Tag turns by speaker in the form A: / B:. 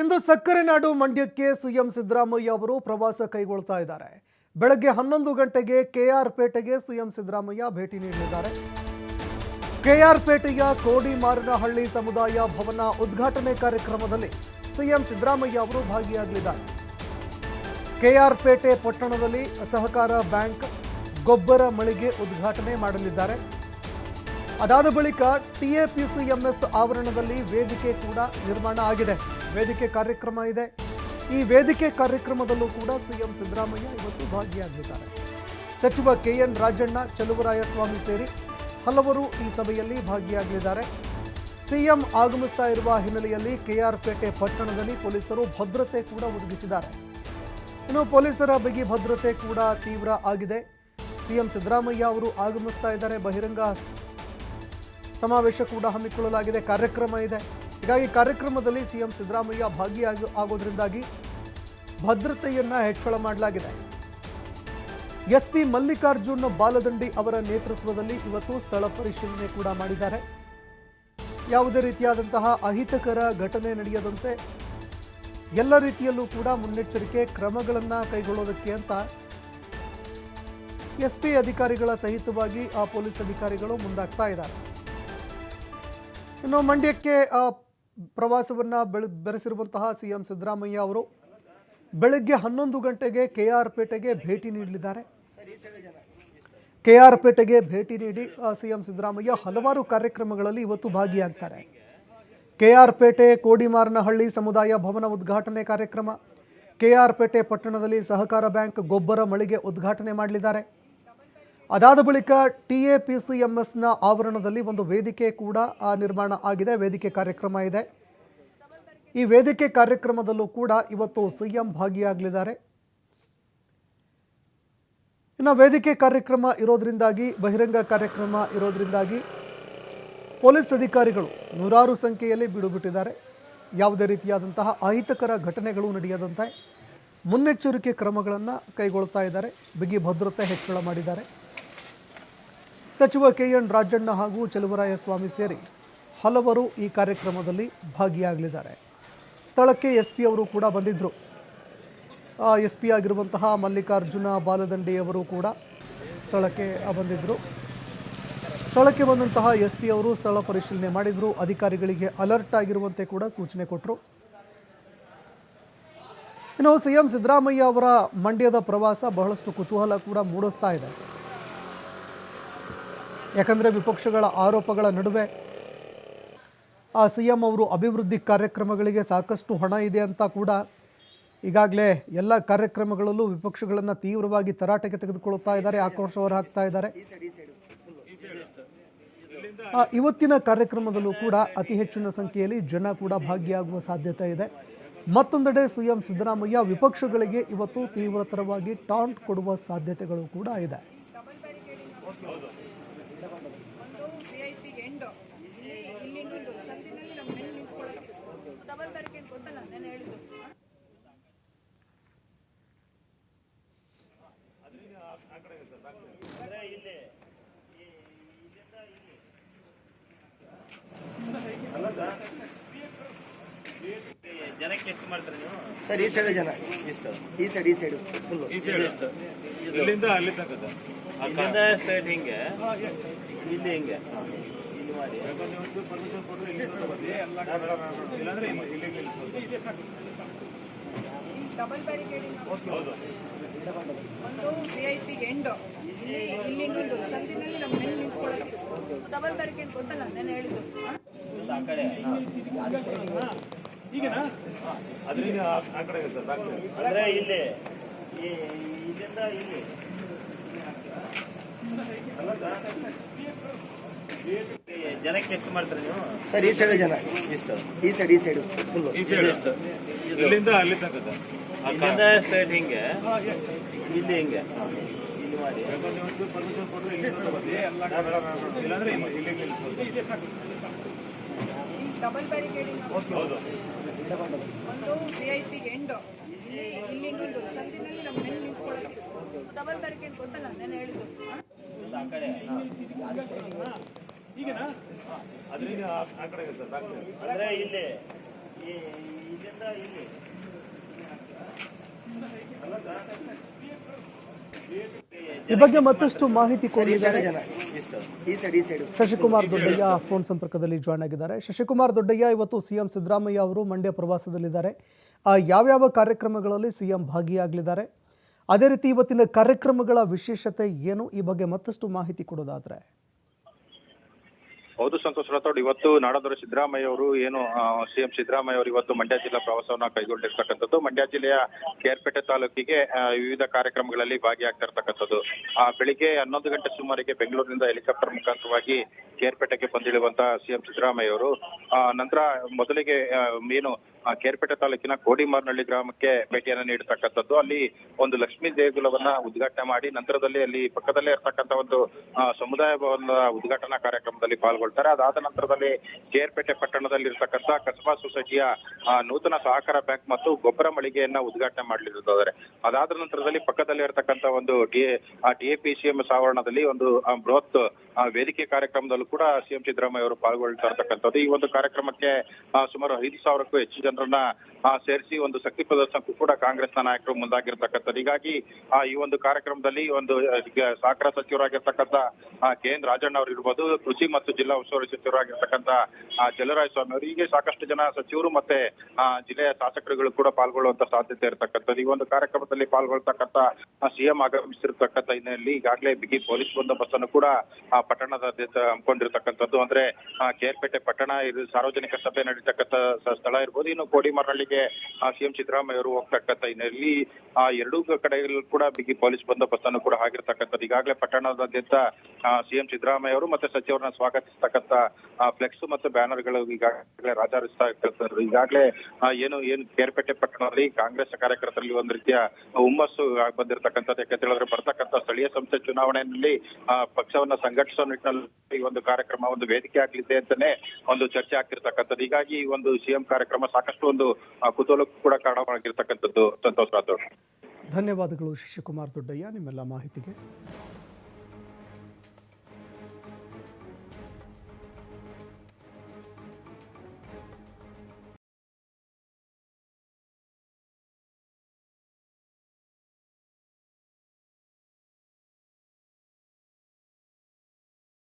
A: ಇಂದು ಸಕ್ಕರೆ ನಾಡು ಮಂಡ್ಯಕ್ಕೆ ಸಿಎಂ ಸಿದ್ದರಾಮಯ್ಯ ಅವರು ಪ್ರವಾಸ ಕೈಗೊಳ್ತಾ ಇದ್ದಾರೆ. ಬೆಳಗ್ಗೆ ಹನ್ನೊಂದು ಗಂಟೆಗೆ ಕೆಆರ್ ಪೇಟೆಗೆ ಸಿಎಂ ಸಿದ್ದರಾಮಯ್ಯ ಭೇಟಿ ನೀಡಲಿದ್ದಾರೆ. ಕೆಆರ್ ಪೇಟೆಯ ಕೋಡಿಮಾರನಹಳ್ಳಿ ಸಮುದಾಯ ಭವನ ಉದ್ಘಾಟನೆ ಕಾರ್ಯಕ್ರಮದಲ್ಲಿ ಸಿಎಂ ಸಿದ್ದರಾಮಯ್ಯ ಅವರು ಭಾಗಿಯಾಗಲಿದ್ದಾರೆ. ಕೆಆರ್ ಪೇಟೆ ಪಟ್ಟಣದಲ್ಲಿ ಸಹಕಾರ ಬ್ಯಾಂಕ್ ಗೊಬ್ಬರ ಮಳಿಗೆ ಉದ್ಘಾಟನೆ ಮಾಡಲಿದ್ದಾರೆ. ಅದಾದ ಬಳಿಕ ಟಿಎಪಿಸಿಎಂಎಸ್ ಆವರಣದಲ್ಲಿ ವೇದಿಕೆ ಕೂಡ ನಿರ್ಮಾಣ ಆಗಿದೆ. ವೇದಿಕೆ ಕಾರ್ಯಕ್ರಮ ಇದೆ. ಈ ವೇದಿಕೆ ಕಾರ್ಯಕ್ರಮದಲ್ಲೂ ಕೂಡ ಸಿಎಂ ಸಿದ್ದರಾಮಯ್ಯ ಇವತ್ತು ಭಾಗಿಯಾಗಲಿದ್ದಾರೆ ಸಚಿವ ಕೆಎನ್ ರಾಜಣ್ಣ, ಚಲುವರಾಯಸ್ವಾಮಿ ಸೇರಿ ಹಲವರು ಈ ಸಭೆಯಲ್ಲಿ ಭಾಗಿಯಾಗಲಿದ್ದಾರೆ ಸಿಎಂ ಆಗಮಿಸ್ತಾ ಇರುವ ಹಿನ್ನೆಲೆಯಲ್ಲಿ ಕೆಆರ್ಪೇಟೆ ಪಟ್ಟಣದಲ್ಲಿ ಪೊಲೀಸರು ಭದ್ರತೆ ಕೂಡ ಒದಗಿಸಿದ್ದಾರೆ. ಇನ್ನು ಪೊಲೀಸರ ಬಿಗಿ ಭದ್ರತೆ ಕೂಡ ತೀವ್ರ ಆಗಿದೆ. ಸಿಎಂ ಸಿದ್ದರಾಮಯ್ಯ ಅವರು ಆಗಮಿಸ್ತಾ ಇದ್ದಾರೆ. ಬಹಿರಂಗ ಸಮಾವೇಶ ಕೂಡ ಹಮ್ಮಿಕೊಳ್ಳಲಾಗಿದೆ. ಕಾರ್ಯಕ್ರಮ ಇದೆ. ಹೀಗಾಗಿ ಕಾರ್ಯಕ್ರಮದಲ್ಲಿ ಸಿಎಂ ಸಿದ್ದರಾಮಯ್ಯ ಭಾಗಿಯಾಗಿ ಆಗೋದ್ರಿಂದಾಗಿ ಭದ್ರತೆಯನ್ನ ಹೆಚ್ಚಳ ಮಾಡಲಾಗಿದೆ. ಎಸ್ಪಿ ಮಲ್ಲಿಕಾರ್ಜುನ್ ಬಾಲದಂಡಿ ಅವರ ನೇತೃತ್ವದಲ್ಲಿ ಇವತ್ತು ಸ್ಥಳ ಪರಿಶೀಲನೆ ಕೂಡ ಮಾಡಿದ್ದಾರೆ. ಯಾವುದೇ ರೀತಿಯಾದಂತಹ ಅಹಿತಕರ ಘಟನೆ ನಡೆಯದಂತೆ ಎಲ್ಲ ರೀತಿಯಲ್ಲೂ ಕೂಡ ಮುನ್ನೆಚ್ಚರಿಕೆ ಕ್ರಮಗಳನ್ನು ಕೈಗೊಳ್ಳೋದಕ್ಕೆ ಅಂತ ಎಸ್ಪಿ ಅಧಿಕಾರಿಗಳ ಸಹಿತವಾಗಿ ಆ ಪೊಲೀಸ್ ಅಧಿಕಾರಿಗಳು ಮುಂದಾಗ್ತಾ ಇದ್ದಾರೆ. ಇನ್ನು ಮಂಡ್ಯಕ್ಕೆ ಪ್ರವಾಸವನ್ನು ಬೆಳೆ, ಬೆರೆಸಿರುವಂತಹ ಸಿಎಂ ಸಿದ್ದರಾಮಯ್ಯ ಅವರು ಬೆಳಗ್ಗೆ ಹನ್ನೊಂದು ಗಂಟೆಗೆ ಕೆ ಆರ್ ಪೇಟೆಗೆ ಭೇಟಿ ನೀಡಲಿದ್ದಾರೆ. ಕೆ ಆರ್ ಪೇಟೆಗೆ ಭೇಟಿ ನೀಡಿ ಸಿ ಸಿಎಂ ಸಿದ್ದರಾಮಯ್ಯ ಹಲವಾರು ಕಾರ್ಯಕ್ರಮಗಳಲ್ಲಿ ಇವತ್ತು ಭಾಗಿಯಾಗ್ತಾರೆ. ಕೆ ಆರ್ ಪೇಟೆ, ಕೋಡಿಮಾರನಹಳ್ಳಿ ಸಮುದಾಯ ಭವನ ಉದ್ಘಾಟನೆ ಕಾರ್ಯಕ್ರಮ, ಕೆ ಆರ್ ಪೇಟೆ ಪಟ್ಟಣದಲ್ಲಿ ಸಹಕಾರ ಬ್ಯಾಂಕ್ ಗೊಬ್ಬರ ಮಳಿಗೆ ಉದ್ಘಾಟನೆ ಮಾಡಲಿದ್ದಾರೆ. ಅದಾದ ಬಳಿಕ T A P C M ಎಸ್ನ ಆವರಣದಲ್ಲಿ ಒಂದು ವೇದಿಕೆ ಕೂಡ ನಿರ್ಮಾಣ ಆಗಿದೆ. ವೇದಿಕೆ ಕಾರ್ಯಕ್ರಮ ಇದೆ. ಈ ವೇದಿಕೆ ಕಾರ್ಯಕ್ರಮದಲ್ಲೂ ಕೂಡ ಇವತ್ತು ಸಿಎಂ ಭಾಗಿಯಾಗಲಿದ್ದಾರೆ. ಇನ್ನು ವೇದಿಕೆ ಕಾರ್ಯಕ್ರಮ ಇರೋದ್ರಿಂದಾಗಿ, ಬಹಿರಂಗ ಕಾರ್ಯಕ್ರಮ ಇರೋದ್ರಿಂದಾಗಿ ಪೊಲೀಸ್ ಅಧಿಕಾರಿಗಳು ನೂರಾರು ಸಂಖ್ಯೆಯಲ್ಲಿ ಬಿಡುಬಿಟ್ಟಿದ್ದಾರೆ. ಯಾವುದೇ ರೀತಿಯಾದಂತಹ ಅಹಿತಕರ ಘಟನೆಗಳು ನಡೆಯದಂತೆ ಮುನ್ನೆಚ್ಚರಿಕೆ ಕ್ರಮಗಳನ್ನು ಕೈಗೊಳ್ತಾ ಇದ್ದಾರೆ. ಬಿಗಿ ಭದ್ರತೆ ಹೆಚ್ಚಳ ಮಾಡಿದ್ದಾರೆ. ಸಚಿವ ಕೆ ಎನ್ ರಾಜಣ್ಣ ಹಾಗೂ ಚಲುವರಾಯಸ್ವಾಮಿ ಸೇರಿ ಹಲವರು ಈ ಕಾರ್ಯಕ್ರಮದಲ್ಲಿ ಭಾಗಿಯಾಗಲಿದ್ದಾರೆ. ಸ್ಥಳಕ್ಕೆ ಎಸ್ ಪಿ ಅವರು ಕೂಡ ಬಂದಿದ್ದರು ಎಸ್ ಪಿ ಆಗಿರುವಂತಹ ಮಲ್ಲಿಕಾರ್ಜುನ ಬಾಲದಂಡಿಯವರು ಕೂಡ ಸ್ಥಳಕ್ಕೆ ಬಂದಿದ್ದರು ಸ್ಥಳಕ್ಕೆ ಬಂದಂತಹ ಎಸ್ ಪಿ ಅವರು ಸ್ಥಳ ಪರಿಶೀಲನೆ ಮಾಡಿದರು. ಅಧಿಕಾರಿಗಳಿಗೆ ಅಲರ್ಟ್ ಆಗಿರುವಂತೆ ಕೂಡ ಸೂಚನೆ ಕೊಟ್ಟರು ಇನ್ನು ಸಿ ಎಂ ಸಿದ್ದರಾಮಯ್ಯ ಅವರ ಮಂಡ್ಯದ ಪ್ರವಾಸ ಬಹಳಷ್ಟು ಕುತೂಹಲ ಕೂಡ ಮೂಡಿಸ್ತಾ ಇದೆ. ಯಾಕಂದರೆ ವಿಪಕ್ಷಗಳ ಆರೋಪಗಳ ನಡುವೆ ಆ ಸಿ ಎಂ ಅವರು ಅಭಿವೃದ್ಧಿ ಕಾರ್ಯಕ್ರಮಗಳಿಗೆ ಸಾಕಷ್ಟು ಹಣ ಇದೆ ಅಂತ ಕೂಡ ಈಗಾಗಲೇ ಎಲ್ಲ ಕಾರ್ಯಕ್ರಮಗಳಲ್ಲೂ ವಿಪಕ್ಷಗಳನ್ನು ತೀವ್ರವಾಗಿ ತರಾಟೆಗೆ ತೆಗೆದುಕೊಳ್ಳುತ್ತಾ ಇದ್ದಾರೆ ಆಕ್ರೋಶ ಹೊರಹಾಕ್ತಾ ಇದ್ದಾರೆ. ಇವತ್ತಿನ ಕಾರ್ಯಕ್ರಮದಲ್ಲೂ ಕೂಡ ಅತಿ ಹೆಚ್ಚಿನ ಸಂಖ್ಯೆಯಲ್ಲಿ ಜನ ಕೂಡ ಭಾಗಿಯಾಗುವ ಸಾಧ್ಯತೆ ಇದೆ. ಮತ್ತೊಂದೆಡೆ ಸಿಎಂ ಸಿದ್ದರಾಮಯ್ಯ ವಿಪಕ್ಷಗಳಿಗೆ ಇವತ್ತು ತೀವ್ರತರವಾಗಿ ಟಾಂಟ್ ಕೊಡುವ ಸಾಧ್ಯತೆಗಳು ಕೂಡ ಇದೆ.
B: ವಿ ಐ ಪಿಗೆ ಎಂಡು ಇಲ್ಲಿ ಇಲ್ಲಿ ಇನ್ನೊಂದು ಸಂದಿನಲ್ಲಿ ನಮ್ಮ ಮನೆ ನಿಂತ್ಕೊಳ್ಳೋದು ಡಬಲ್ ಬ್ಯಾರಿಕೇಡ್ ಗೊತ್ತಲ್ಲ ನಾನು ಹೇಳಿದ್ದು.
C: ಜನಕ್ಕೆ ಎಷ್ಟು ಮಾಡ್ತಾರೆ ನೀವು?
D: ಸರ್ ಈ ಸೈಡ್ ಜನ. ಈ ಸೈಡ್ ಈ ಸೈಡ್ ಫುಲ್
E: ಈ ಸೈಡ್ ಇಲ್ಲಿಂದ ಅಲ್ಲಿ ತನಕ
C: ಸ್ಟ್ರೈಟ್ ಹಿಂಗೆ. ಇಲ್ಲಿ ಹಿಂಗೆ. ಇಲ್ಲಿ ಮಾಡಿ.
E: ಇಲ್ಲಾಂದ್ರೆ ಇಲ್ಲಿ ಇಲ್ಲಿ
B: ಡಬಲ್ ಬ್ಯಾರಿಕೇಡಿಂಗ್ ಒಂದು ವಿ ಐ ಪಿ ಎಂಡು ಇಲ್ಲಿ ಸಂದಿನಲ್ಲಿ ನಮ್ಮ ಮೇಲೆ ನಿಂತ್ಕೊಳ್ಳೋದು ಡಬಲ್ ಬ್ಯಾರಿಕೇಡ್ ಗೊತ್ತಲ್ಲ ನಾನು ಹೇಳಿದ್ದು.
C: ಆ ಕಡೆ
E: ಅದರಿಂದ ಆ- ಕಡೆ ಸರ್
C: ಅಂದ್ರೆ ಇಲ್ಲಿ ಈ ಇಲ್ಲಿಂದ ಇಲ್ಲಿ? ಈ ಜನಕ್ಕೆ ಎಷ್ಟು ಮಾಡ್ತಾರೆ ನೀವು?
D: ಸರ್ ಈ ಸೈಡ್ ಜನ.
C: ಎಷ್ಟು?
D: ಈ ಸೈಡ್ ಈ ಸೈಡ್ ಫುಲ್
E: ಈ ಸೈಡ್ ಇಲ್ಲಿಂದ ಅಲ್ಲಿ ತನಕ ಸರ್.
C: ಇಲ್ಲಿಂದ ಸ್ಟ್ರೈಟ್ ಹಿಂಗೆ? ಇಲ್ಲಿ ಹಿಂಗೆ? ಇಲ್ಲಿ ಮಾಡಿ.
E: ಇಲ್ಲಾಂದ್ರೆ ಇಲ್ಲಿ ಇಲ್ಲಿ ಸಾಕು
B: ಈ ಡಬಲ್ ಬ್ಯಾರಿಕೇಡಿಂಗ್ ಒಂದು ವಿ ಐ ಪಿ ಎಂಡು ಇಲ್ಲಿ ಇಲ್ಲಿ ಒಂದು ಸಂದಿನಲ್ಲಿ ನಮ್ಮ ಹೆಣ್ಣು ನಿಂತ್ಕೊಳ್ಳೋದು ತವರ್ಗಾರಿಕೆ ಗೊತ್ತಲ್ಲ ನಾನು ಹೇಳಿದ್ದು.
C: ಅಂದ್ರೆ ಇಲ್ಲಿ ಇಲ್ಲಿಂದ ಇಲ್ಲಿ.
A: ಈ ಬಗ್ಗೆ ಮತ್ತಷ್ಟು ಮಾಹಿತಿ
D: ಕೊಡಿದ್ದಾರೆ
A: ಶಶಿಕುಮಾರ್ ದೊಡ್ಡಯ್ಯ ಫೋನ್ ಸಂಪರ್ಕದಲ್ಲಿ ಜಾಯ್ನ್ ಆಗಿದ್ದಾರೆ. ಶಶಿಕುಮಾರ್ ದೊಡ್ಡಯ್ಯ ಇವತ್ತು ಸಿಎಂ ಸಿದ್ದರಾಮಯ್ಯ ಅವರು ಮಂಡ್ಯ ಪ್ರವಾಸದಲ್ಲಿದ್ದಾರೆ. ಆ, ಯಾವ್ಯಾವ ಕಾರ್ಯಕ್ರಮಗಳಲ್ಲಿ ಸಿಎಂ ಭಾಗಿಯಾಗಲಿದ್ದಾರೆ? ಅದೇ ರೀತಿ ಇವತ್ತಿನ ಕಾರ್ಯಕ್ರಮಗಳ ವಿಶೇಷತೆ ಏನು? ಈ ಬಗ್ಗೆ ಮತ್ತಷ್ಟು ಮಾಹಿತಿ ಕೊಡೋದಾದ್ರೆ.
F: ಹೌದು ಸಂತೋಷ್ ರಾಥೋಡ್ ಇವತ್ತು ನಾಡದೊರೆ ಸಿದ್ದರಾಮಯ್ಯ ಅವರು ಏನು ಸಿಎಂ ಸಿದ್ದರಾಮಯ್ಯ ಅವರು ಇವತ್ತು ಮಂಡ್ಯ ಜಿಲ್ಲಾ ಪ್ರವಾಸವನ್ನ ಕೈಗೊಂಡಿರ್ತಕ್ಕಂಥದ್ದು. ಮಂಡ್ಯ ಜಿಲ್ಲೆಯ ಕೇರ್ಪೇಟೆ ತಾಲೂಕಿಗೆ ವಿವಿಧ ಕಾರ್ಯಕ್ರಮಗಳಲ್ಲಿ ಭಾಗಿಯಾಗ್ತಾ ಇರ್ತಕ್ಕಂಥದ್ದು. ಆ, ಬೆಳಿಗ್ಗೆ ಹನ್ನೊಂದು ಗಂಟೆ ಸುಮಾರಿಗೆ ಬೆಂಗಳೂರಿನಿಂದ ಹೆಲಿಕಾಪ್ಟರ್ ಮುಖಾಂತರವಾಗಿ ಕೇರ್ಪೇಟೆಗೆ ಬಂದಿಳಿಯುವಂತಹ ಸಿಎಂ ಸಿದ್ದರಾಮಯ್ಯ ಅವರು. ನಂತರ ಮೊದಲಿಗೆ ಏನು ಕೇರ್ಪೇಟೆ ತಾಲೂಕಿನ ಕೋಡಿಮಾರ್ನಹಳ್ಳಿ ಗ್ರಾಮಕ್ಕೆ ಭೇಟಿಯನ್ನು ನೀಡತಕ್ಕಂಥದ್ದು. ಅಲ್ಲಿ ಒಂದು ಲಕ್ಷ್ಮೀ ದೇಗುಲವನ್ನ ಉದ್ಘಾಟನೆ ಮಾಡಿ, ನಂತರದಲ್ಲಿ ಅಲ್ಲಿ ಪಕ್ಕದಲ್ಲೇ ಇರ್ತಕ್ಕಂಥ ಒಂದು ಸಮುದಾಯ ಭವನದ ಉದ್ಘಾಟನಾ ಕಾರ್ಯಕ್ರಮದಲ್ಲಿ ಪಾಲ್ಗೊಳ್ತಾರೆ. ಅದಾದ ನಂತರದಲ್ಲಿ ಕೇರ್ಪೇಟೆ ಪಟ್ಟಣದಲ್ಲಿ ಇರತಕ್ಕಂತ ಕಸಬಾ ಸೊಸೈಟಿಯ ನೂತನ ಸಹಕಾರ ಬ್ಯಾಂಕ್ ಮತ್ತು ಗೊಬ್ಬರ ಮಳಿಗೆಯನ್ನ ಉದ್ಘಾಟನೆ ಮಾಡಲಿದ್ದಾರೆ ಅದಾದ ನಂತರದಲ್ಲಿ ಪಕ್ಕದಲ್ಲಿ ಇರ್ತಕ್ಕಂಥ ಒಂದು ಡಿ ಡಿಎಪಿಸಿಎಂ ಆವರಣದಲ್ಲಿ ಒಂದು ಬೃಹತ್ ವೇದಿಕೆ ಕಾರ್ಯಕ್ರಮದಲ್ಲೂ ಕೂಡ ಸಿಎಂ ಸಿದ್ದರಾಮಯ್ಯ ಅವರು ಪಾಲ್ಗೊಳ್ತಾ ಈ ಒಂದು ಕಾರ್ಯಕ್ರಮಕ್ಕೆ ಆ, ಸುಮಾರು ಐದು ಸಾವಿರಕ್ಕೂ ಹೆಚ್ಚು ಜನರನ್ನ ಆ, ಸೇರಿಸಿ ಒಂದು ಶಕ್ತಿ ಪ್ರದರ್ಶನಕ್ಕೂ ಕೂಡ ಕಾಂಗ್ರೆಸ್ನ ನಾಯಕರು ಮುಂದಾಗಿರ್ತಕ್ಕಂಥದ್ದು. ಹೀಗಾಗಿ ಆ, ಈ ಒಂದು ಕಾರ್ಯಕ್ರಮದಲ್ಲಿ ಒಂದು ಆ, ಸಹಕಾರ ಸಚಿವರಾಗಿರ್ತಕ್ಕಂಥ ಕೆ ಎನ್ ರಾಜಣ್ಣ ಅವರು ಇರ್ಬೋದು ಕೃಷಿ ಮತ್ತು ಜಿಲ್ಲಾ ಉಸ್ತುವಾರಿ ಸಚಿವರಾಗಿರ್ತಕ್ಕಂಥ ಆ, ಜಲರಾಯ ಸ್ವಾಮಿ ಅವರು ಹೀಗೆ ಸಾಕಷ್ಟು ಜನ ಸಚಿವರು ಮತ್ತೆ ಆ, ಜಿಲ್ಲೆಯ ಶಾಸಕರುಗಳು ಕೂಡ ಪಾಲ್ಗೊಳ್ಳುವಂತ ಸಾಧ್ಯತೆ ಇರತಕ್ಕಂಥದ್ದು. ಈ ಒಂದು ಕಾರ್ಯಕ್ರಮದಲ್ಲಿ ಪಾಲ್ಗೊಳ್ತಕ್ಕಂಥ ಸಿಎಂ ಆಗಮಿಸಿರ್ತಕ್ಕಂಥ ಹಿನ್ನೆಲೆಯಲ್ಲಿ ಈಗಾಗಲೇ ಬಿಗಿ ಪೊಲೀಸ್ ಬಂದೋಬಸ್ತ್ ಅನ್ನು ಕೂಡ ಆ, ಪಟ್ಟಣದಾದ್ಯಂತ ಹಮ್ಮಿಕೊಂಡಿರ್ತಕ್ಕಂಥದ್ದು. ಅಂದ್ರೆ ಕೇರ್ಪೇಟೆ ಪಟ್ಟಣ ಇದು ಸಾರ್ವಜನಿಕ ಸಭೆ ನಡೀತಕ್ಕಂಥ ಸ್ಥಳ ಇರ್ಬೋದು. ಇನ್ನು ಕೋಡಿಮರಳ್ಳಿಗೆ ಸಿಎಂ ಸಿದ್ದರಾಮಯ್ಯ ಅವರು ಹೋಗ್ತಕ್ಕಂಥ ಹಿನ್ನೆಲೆಯಲ್ಲಿ ಆ ಎರಡೂ ಕಡೆಗಳು ಕೂಡ ಬಿಗಿ ಪೊಲೀಸ್ ಬಂದೋಬಸ್ತ್ ಕೂಡ ಆಗಿರ್ತಕ್ಕಂಥದ್ದು ಈಗಾಗಲೇ ಪಟ್ಟಣದಾದ್ಯಂತ ಸಿಎಂ ಸಿದ್ದರಾಮಯ್ಯ ಅವರು ಮತ್ತೆ ಸಚಿವರನ್ನ ಸ್ವಾಗತಿಸ್ತಕ್ಕಂಥ ಫ್ಲೆಕ್ಸ್ ಮತ್ತು ಬ್ಯಾನರ್ಗಳು ಈಗಾಗಲೇ ರಾಜಾರಿಸ್ತಾ ಇರ್ತಕ್ಕಂಥದ್ದು. ಈಗಾಗಲೇ ಏನು ಏನು ಕೇರ್ಪೇಟೆ ಪಟ್ಟಣದಲ್ಲಿ ಕಾಂಗ್ರೆಸ್ ಕಾರ್ಯಕರ್ತರಲ್ಲಿ ಒಂದು ರೀತಿಯ ಹುಮ್ಮಸ್ಸು ಬಂದಿರತಕ್ಕಂಥದ್ದು. ಯಾಕಂತ ಹೇಳಿದ್ರೆ ಬರ್ತಕ್ಕಂಥ ಸ್ಥಳೀಯ ಸಂಸ್ಥೆ ಚುನಾವಣೆಯಲ್ಲಿ ಪಕ್ಷವನ್ನ ಸಂಘಟಿಸೋ ನಿಟ್ಟಿನಲ್ಲಿ ಈ ಒಂದು ಕಾರ್ಯಕ್ರಮ, ಒಂದು ವೇದಿಕೆ ಆಗಲಿದೆ ಅಂತಾನೆ ಒಂದು ಚರ್ಚೆ ಆಗ್ತಿರ್ತಕ್ಕಂಥದ್ದು. ಹೀಗಾಗಿ ಈ ಒಂದು ಸಿಎಂ ಕಾರ್ಯಕ್ರಮ ಸಾಕಷ್ಟು ಒಂದು ಕುತೂಹಲಕ್ಕೂ ಕೂಡ ಕಾರಣವಾಗಿರ್ತಕ್ಕಂಥದ್ದು. ಸಂತೋಷ್ ರಾಥೋಡ್.
A: ಧನ್ಯವಾದಗಳು ಶಿಶಿಕುಮಾರ್ ದೊಡ್ಡಯ್ಯ, ನಿಮ್ಮೆಲ್ಲ ಮಾಹಿತಿಗೆ.